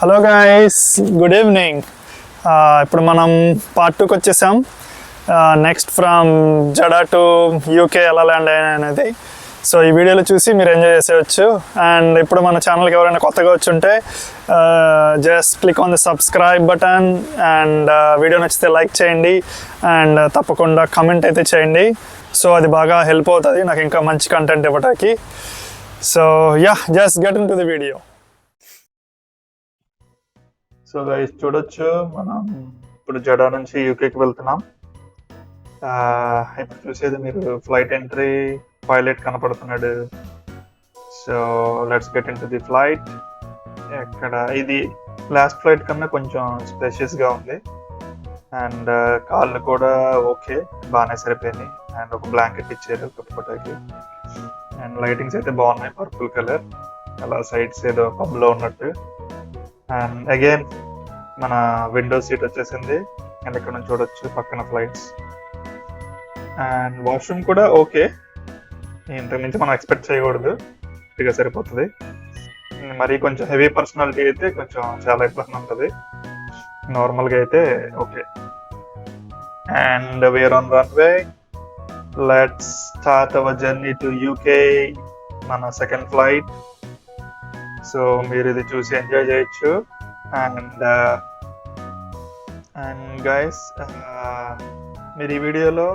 Hello guys good evening ఇప్పుడు మనం part టూకి వచ్చేసాం. Next from Jeddah to UK ఎలా ల్యాండ్ అయ్యాయి అనేది. సో ఈ వీడియోలో చూసి మీరు ఎంజాయ్ చేసేయచ్చు. అండ్ ఇప్పుడు మన ఛానల్కి ఎవరైనా కొత్తగా వచ్చి ఉంటే just click on the subscribe button and video నచ్చితే లైక్ చేయండి. అండ్ uh, తప్పకుండా కమెంట్ అయితే చేయండి. సో అది బాగా హెల్ప్ అవుతుంది. నాకు ఇంకా మంచి కంటెంట్ ఇవ్వడానికి so yeah just get into the video so guys చూడొచ్చు. మనం ఇప్పుడు జడా నుంచి యూకేకి వెళ్తున్నాం. ఆ, ఇప్పుడు చూసేది మీరు ఫ్లైట్ ఎంట్రీ పైలట్ కనపడుతున్నాడు. So let's get into the flight ఎక్కడ ఇది లాస్ట్ ఫ్లైట్ కన్నా కొంచెం స్పెషియస్గా గా ఉంది. అండ్ కాళ్ళు కూడా ఓకే బాగానే సరిపోయినాయి అండ్ ఒక బ్లాంకెట్ ఇచ్చారు కప్పుకోవటానికి అండ్ లైటింగ్స్ అయితే బాగున్నాయి పర్పుల్ కలర్ అలా సైడ్స్ ఏదో పబ్లో ఉన్నట్టు. అండ్ అగైన్ మన విండో సీట్ వచ్చేసింది. అండ్ ఇక్కడ నుంచి చూడొచ్చు పక్కన ఫ్లైట్స్ అండ్ వాష్రూమ్ కూడా ఓకే ఇంతకు నుంచి మనం ఎక్స్పెక్ట్ చేయకూడదు. ఇక సరిపోతుంది. Hmm, మరి కొంచెం హెవీ పర్సనాలిటీ అయితే కొంచెం చాలా ఇబ్బంది ఉంటుంది. నార్మల్గా అయితే okay and we're on runway let's start our journey to UK మన సెకండ్ ఫ్లైట్ సో మీరు ఇది చూసి ఎంజాయ్ చేయొచ్చు. And uh, and guys uh, మీరు ఈ వీడియోలో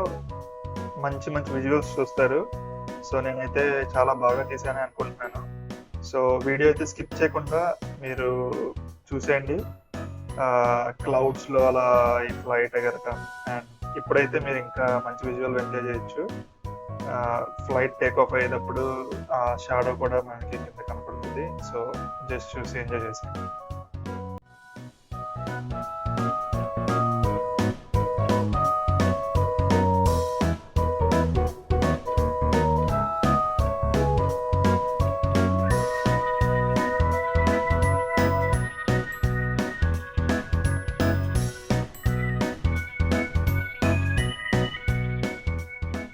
మంచి మంచి విజువల్స్ చూస్తారు. సో నేనైతే చాలా బాగా తీసానని అనుకుంటున్నాను. సో వీడియో అయితే స్కిప్ చేయకుండా మీరు చూసేయండి. క్లౌడ్స్లో అలా ఈ ఫ్లైట్ ఎగరటం అండ్ ఇప్పుడైతే మీరు ఇంకా మంచి విజువల్ ఎంజాయ్ చేయొచ్చు. ఫ్లైట్ టేక్ ఆఫ్ అయ్యేటప్పుడు ఆ షాడో కూడా మనకి కింద కనపడుతుంది సో జస్ట్ చూసి ఎంజాయ్ చేసేయండి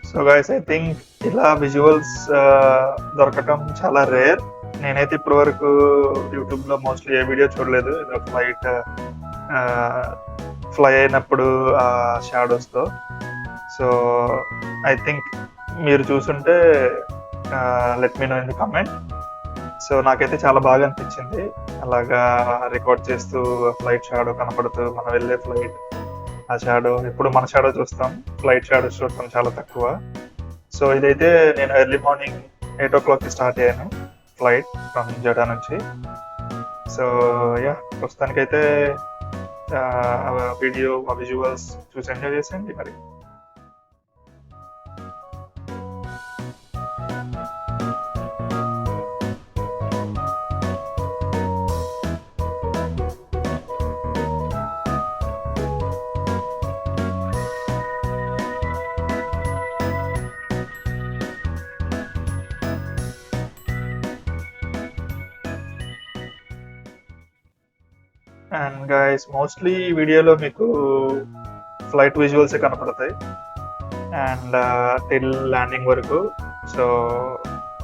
సో గైస్ ఐ థింక్ ఇలా విజువల్స్ దొరకటం చాలా రేర్ నేనైతే ఇప్పటి వరకు యూట్యూబ్లో మోస్ట్లీ ఏ వీడియో చూడలేదు. ఫ్లైట్ ఫ్లై అయినప్పుడు ఆ షాడోస్తో సో ఐ థింక్ మీరు చూసుంటే let me know in the comment. So నాకైతే చాలా బాగా అనిపించింది. అలాగా రికార్డ్ చేస్తూ ఫ్లైట్ షాడో కనపడుతూ మనం వెళ్ళే ఫ్లైట్ ఆ షాడో ఎప్పుడు మన షాడో చూస్తాం. ఫ్లైట్ షాడోస్ చూడటం చాలా తక్కువ. సో ఇదైతే నేను ఎర్లీ మార్నింగ్ ఎయిట్ ఓ క్లాక్కి స్టార్ట్ అయ్యాను. ఫ్లైట్ ఫ్రమ్ జడా నుంచి. సో యా ప్రస్తుతానికైతే uh, వీడియో విజువల్స్ చూసి ఎంజాయ్ చేసేయండి మరి. అండ్ గైస్ మోస్ట్లీ వీడియోలో మీకు ఫ్లైట్ విజువల్స్ కనపడతాయి. అండ్ టిల్ ల్యాండింగ్ వరకు. సో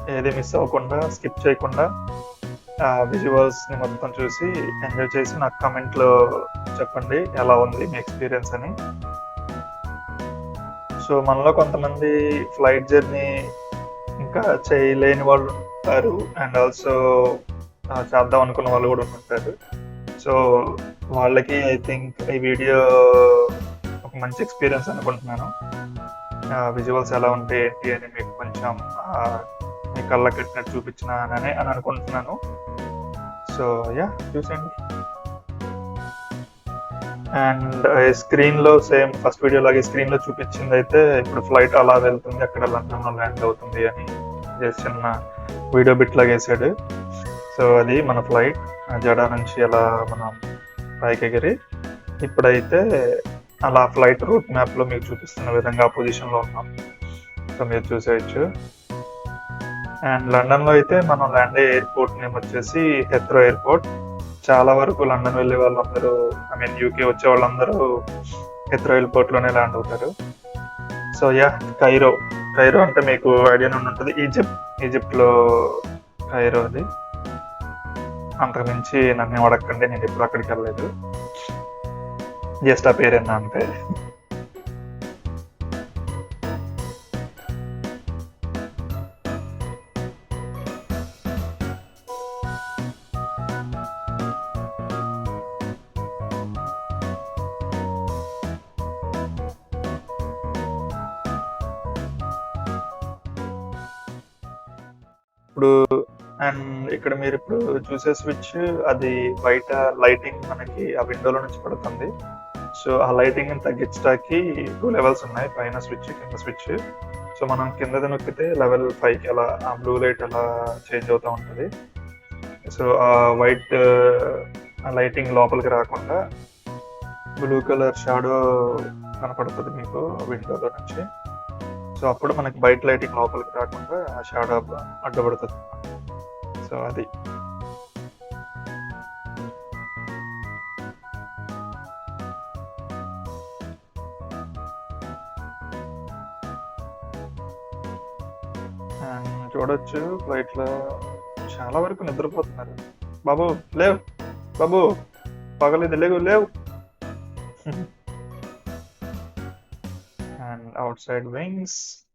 ఏది మిస్ అవ్వకుండా స్కిప్ చేయకుండా విజువల్స్ని మొత్తం చూసి ఎంజాయ్ చేసి నాకు కమెంట్లో చెప్పండి ఎలా ఉంది మీ ఎక్స్పీరియన్స్ అని. సో మనలో కొంతమంది ఫ్లైట్ జర్నీ ఇంకా చేయలేని వాళ్ళు ఉంటారు. అండ్ ఆల్సో చేద్దాం అనుకున్న వాళ్ళు కూడా ఉంటారు సో వాళ్ళకి ఐ థింక్ ఈ వీడియో ఒక మంచి ఎక్స్పీరియన్స్ అనుకుంటున్నాను. విజువల్స్ ఎలా ఉంటాయి ఏంటి అని మీకు కొంచెం మీ కళ్ళ కట్టినట్టు చూపించినానని అని అనుకుంటున్నాను. సో యా చూసేయండి. అండ్ స్క్రీన్లో సేమ్ ఫస్ట్ వీడియో లాగే స్క్రీన్లో చూపించింది అయితే ఇప్పుడు ఫ్లైట్ అలా వెళ్తుంది అక్కడ లండన్లో ల్యాండ్ అవుతుంది అని జస్ట్ చిన్న వీడియో బిట్ లాగేసాడు. సో అది మన ఫ్లైట్ జడ నుంచి అలా మనం పైకి ఎగిరి ఇప్పుడైతే అలా ఫ్లైట్ రూట్ మ్యాప్లో మీకు చూపిస్తున్న విధంగా పొజిషన్లో ఉన్నాం. సో మీరు చూసేయచ్చు. అండ్ లండన్లో అయితే మనం ల్యాండ్ అయ్యే ఎయిర్పోర్ట్ నేమ్ వచ్చేసి హెత్రో ఎయిర్పోర్ట్ చాలా వరకు లండన్ వెళ్ళే వాళ్ళందరూ ఐ మీన్ యూకే వచ్చే వాళ్ళందరూ హెత్రో ఎయిర్పోర్ట్లోనే ల్యాండ్ అవుతారు. సో యా కైరో కైరో అంటే మీకు ఐడియా ఉంటుంది ఈజిప్ట్ ఈజిప్ట్లో కైరో అది. అంతకుమించి నన్ను అడగకండి నేను ఎప్పుడు అక్కడికి వెళ్ళలేదు. జస్ట్ ఆ పేరేనా అంతే ఇప్పుడు అండ్ ఇక్కడ మీరు ఇప్పుడు చూసే స్విచ్ అది బయట లైటింగ్ మనకి ఆ విండోలో నుంచి పడుతుంది. సో ఆ లైటింగ్ తగ్గించడానికి టూ లెవెల్స్ ఉన్నాయి పైన స్విచ్ కింద స్విచ్. సో మనం కిందది నొక్కితే లెవెల్ ఫైవ్కి అలా ఆ బ్లూ లైట్ అలా చేంజ్ అవుతూ ఉంటుంది. సో ఆ వైట్ ఆ లైటింగ్ లోపలికి రాకుండా బ్లూ కలర్ షాడో కనపడుతుంది మీకు విండోలో నుంచి. సో అప్పుడు మనకి బయట లైటింగ్ లోపలికి రాకుండా ఆ షాడో అడ్డుపడుతుంది. సో అది అండ్ చూడొచ్చు. ఫ్లైట్లో చాలా వరకు నిద్రపోతున్నారు. బాబు లేవు. బాబు పగలేదు లేవు లేవు. And outside wings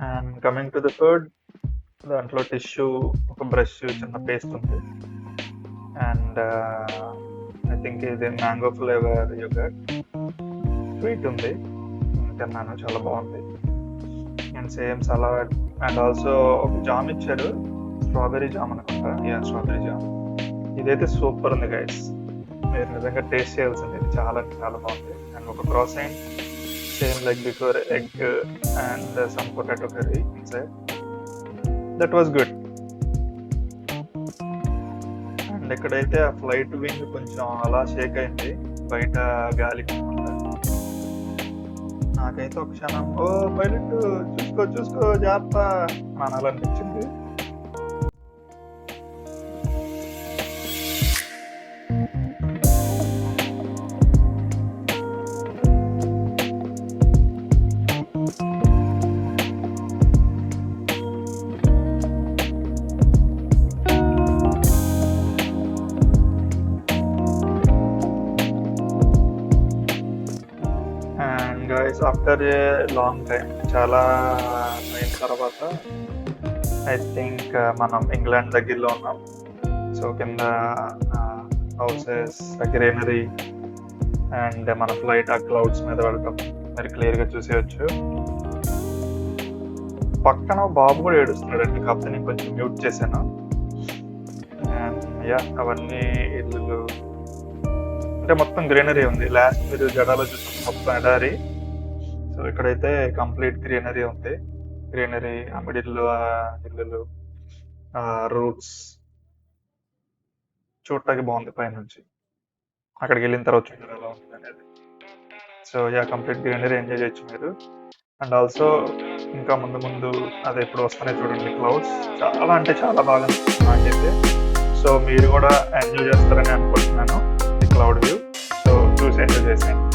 and coming to the third దాంట్లో టిష్యూ ఒక బ్రష్ చిన్న పేస్ట్ ఉంది. అండ్ ఐ థింక్ ఇది మ్యాంగో ఫ్లేవర్ యోగట్ స్వీట్ ఉంది. Mm, తిన్నాను చాలా బాగుంది. And same salad and also ఒక జామ్ ఇచ్చారు. స్ట్రాబెరీ జామ్ అనుకుంటా. యా స్ట్రాబెరీ జామ్ ఇదైతే సూపర్ ఉంది గైడ్స్ మీరు నిజంగా టేస్ట్ చేయాల్సింది. చాలా చాలా బాగుంది. అండ్ ఒక cross same like like before egg and some potato curry inside. That was good and ఎక్కడైతే ఆ ఫ్లైట్ వింగ్ కొంచెం అలా షేక్ అయింది. బయట గాలి నాకైతే ఒక క్షణం ఓ పైలట్ చూసుకో చూసుకో జాగ్రత్త అని అలా అనిపించింది ఆఫ్టర్ ఏ లాంగ్ టైం చాలా అయిన తర్వాత ఐ థింక్ uh, మనం ఇంగ్లాండ్ దగ్గరలో ఉన్నాం. సో కింద హౌసెస్ గ్రీనరీ అండ్ మన ఫ్లైట్ ఆ క్లౌడ్స్ మీద వెళ్ళటం మీరు క్లియర్గా చూసేయచ్చు. పక్కన బాబు కూడా ఏడుస్తున్నాడు అండి కాకపోతే నేను కొంచెం మ్యూట్ చేశాను. అండ్ యా అవన్నీ ఇల్లు అంటే మొత్తం గ్రీనరీ ఉంది. లాస్ట్ మీరు జడాలో చూసుకుంటే మొత్తం ఎడారి. సో ఇక్కడైతే కంప్లీట్ గ్రీనరీ ఉంది. గ్రీనరీ ఆ మిడిల్ ఇల్లులు రూట్స్ చూడటానికి బాగుంది పైనుంచి. అక్కడికి వెళ్ళిన తర్వాత చూడాలి ఎలా ఉంటుంది అనేది. So ya complete greenery enjoy చేయొచ్చు మీరు. అండ్ ఆల్సో ఇంకా ముందు ముందు అదే ఇప్పుడు వస్తున్నాయి చూడండి క్లౌడ్స్ చాలా అంటే చాలా బాగా నాకైతే సో మీరు కూడా ఎంజాయ్ చేస్తారని అనుకుంటున్నాను ఈ క్లౌడ్ వ్యూ సో చూసి ఎంజాయ్ చేసేయండి.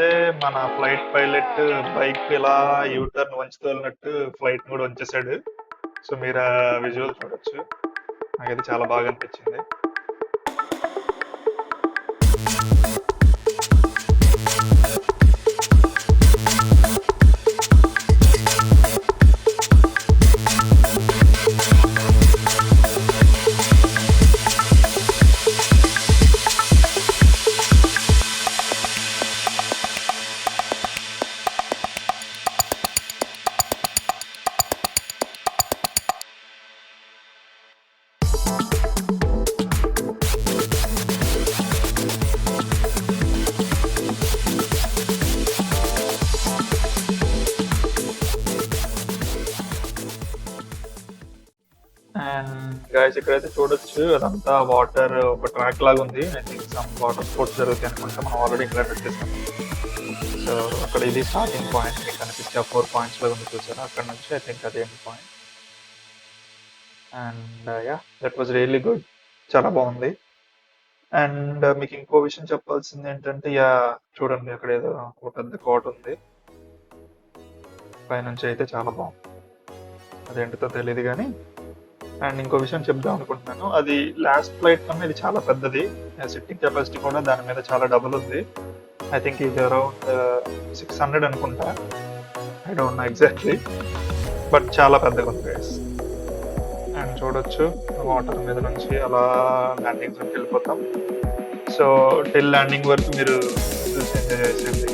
అయితే మన ఫ్లైట్ పైలట్ బైక్ ఇలా యూటర్న్ వంచుతోలినట్టు ఫ్లైట్ కూడా వంచేసాడు సో మీరు ఆ విజువల్ చూడొచ్చు. నాకైతే చాలా బాగా అనిపించింది. గాయస్ ఇక్కడైతే చూడొచ్చు. అదంతా వాటర్ ఒక ట్రాక్ లాగా ఉంది. I think some water sports జరుగుతాయి అనుకుంటా. మనం ఆల్రెడీ ఇక్కడ పెట్టేసాం. సో అక్కడ ఇది స్టార్టింగ్ పాయింట్ మీకు కనిపించే ఫోర్ పాయింట్స్ లాగా ఉంది చూసారా? అక్కడ నుంచి ఐ థింక్ అదే point and ya that was really good చాలా బాగుంది. అండ్ uh, మీకు ఇంకో విషయం చెప్పాల్సింది ఏంటంటే యా చూడండి అక్కడ ఏదో ఒక పెద్ద కోట ఉంది. పైనుంచి అయితే చాలా బాగుంది. అదేంటితో తెలియదు కానీ అండ్ ఇంకో విషయం చెప్దాం అనుకుంటున్నాను. అది లాస్ట్ ఫ్లైట్ కన్నా ఇది చాలా పెద్దది. సిట్టింగ్ కెపాసిటీ కూడా దాని మీద చాలా డబుల్ ఉంది. ఐ థింక్ ఇది అరౌండ్ సిక్స్ హండ్రెడ్ అనుకుంటా. I don't know exactly but చాలా పెద్దగా ఉంది గైస్ అండ్ చూడొచ్చు వాటర్ మీద నుంచి అలా ల్యాండింగ్ వెళ్ళిపోతాం. సో టిల్ ల్యాండింగ్ వరకు మీరు చూసి ఎంజాయ్ చేసేయండి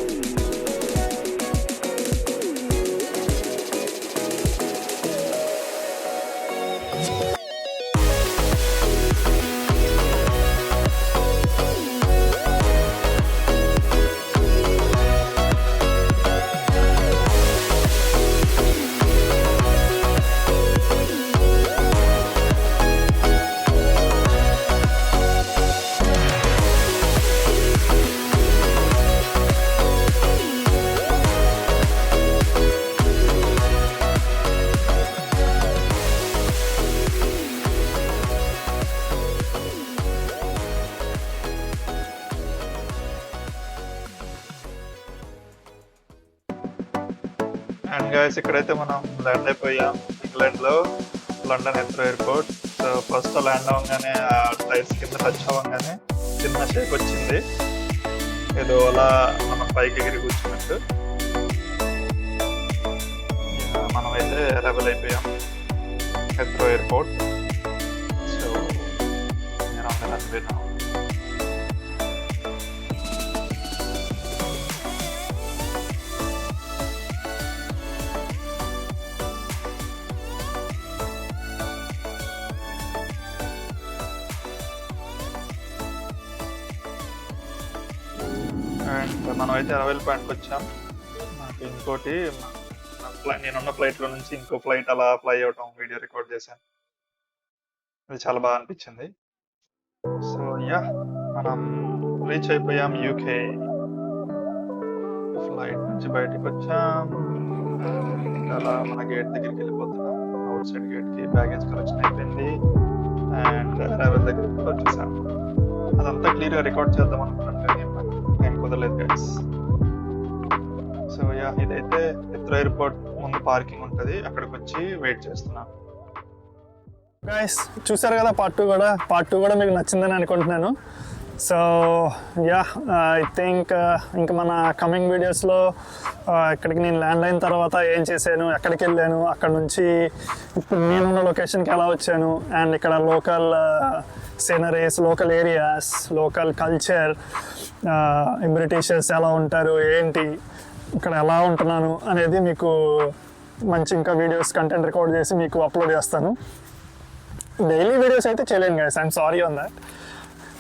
గైస్ ఇక్కడైతే మనం ల్యాండ్ అయిపోయాం. ఇంగ్లాండ్లో London Heathrow airport so first land అవ్వగానే ఆ టైర్స్ కింద టచ్ అవ్వగానే చిన్న షేక్ వచ్చింది. ఏదో అలా మనం పైకి ఎగిరి కూర్చున్నట్టు. మనం మనమైతే లెవెల్ అయిపోయాం. హెత్రో ఎయిర్పోర్ట్ సో నేను అందరూ అండ్ మనం అయితే అరవైల పాయింట్కి వచ్చాం. నాకు ఇంకోటి నేనున్న ఫ్లైట్లో నుంచి ఇంకో ఫ్లైట్ అలా ఫ్లై అవటం వీడియో రికార్డ్ చేశాను. అది చాలా బాగా అనిపించింది. సో యా మనం రీచ్ అయిపోయాం యూకే ఫ్లైట్ నుంచి బయటకు వచ్చాం. అలా మన గేట్ దగ్గరికి వెళ్ళిపోతున్నాం. అవుట్ సైడ్ గేట్కి బ్యాగేజ్ కలెక్షన్ అయిపోయింది. అండ్ అరవై దగ్గరికి వచ్చేసాం. అదంతా క్లియర్గా రికార్డ్ చేద్దాం అనుకున్నాను కానీ కుదరలేదు గైస్ సో యా ఇదైతే ఎత్రో ఎయిర్పోర్ట్ ముందు పార్కింగ్ ఉంటుంది. అక్కడికి వచ్చి వెయిట్ చేస్తున్నాను గైస్ చూసారు కదా పార్ట్ టూ కూడా? పార్ట్ టూ కూడా మీకు నచ్చిందని అనుకుంటున్నాను. సో యా ఐ థింక్ ఇంకా మన కమింగ్ వీడియోస్లో uh, ఇక్కడికి నేను ల్యాండ్ అయిన తర్వాత ఏం చేశాను ఎక్కడికి వెళ్ళాను అక్కడ నుంచి ఇప్పుడు నేనున్న లొకేషన్కి ఎలా వచ్చాను అండ్ ఇక్కడ local sceneries local areas local culture Britishers ఎలా ఉంటారు ఏంటి ఇక్కడ ఎలా ఉంటున్నాను అనేది మీకు మంచి ఇంకా వీడియోస్ కంటెంట్ రికార్డ్ చేసి మీకు అప్లోడ్ చేస్తాను. డైలీ వీడియోస్ అయితే చేయలేను guys I'm sorry on that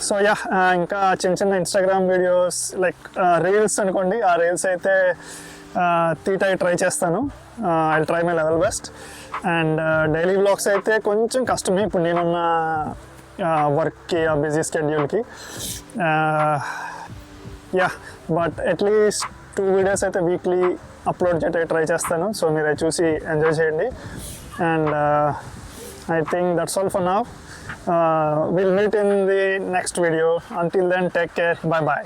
so ya uh, ఇంకా చిన్న చిన్న ఇన్స్టాగ్రామ్ వీడియోస్ లైక్ రీల్స్ అనుకోండి. ఆ రీల్స్ అయితే uh, తీటా ట్రై చేస్తాను. I try my level best and daily vlogs అయితే కొంచెం కష్టమే. ఇప్పుడు నేనున్న uh, వర్క్కి ఆ busy స్కెడ్యూల్కి ya but at least two videos అయితే వీక్లీ అప్లోడ్ చేయడానికి ట్రై చేస్తాను. సో మీరు అవి చూసి ఎంజాయ్ చేయండి. And I think that's all for now. Uh, we'll meet in the next video. Until then, take care. Bye bye.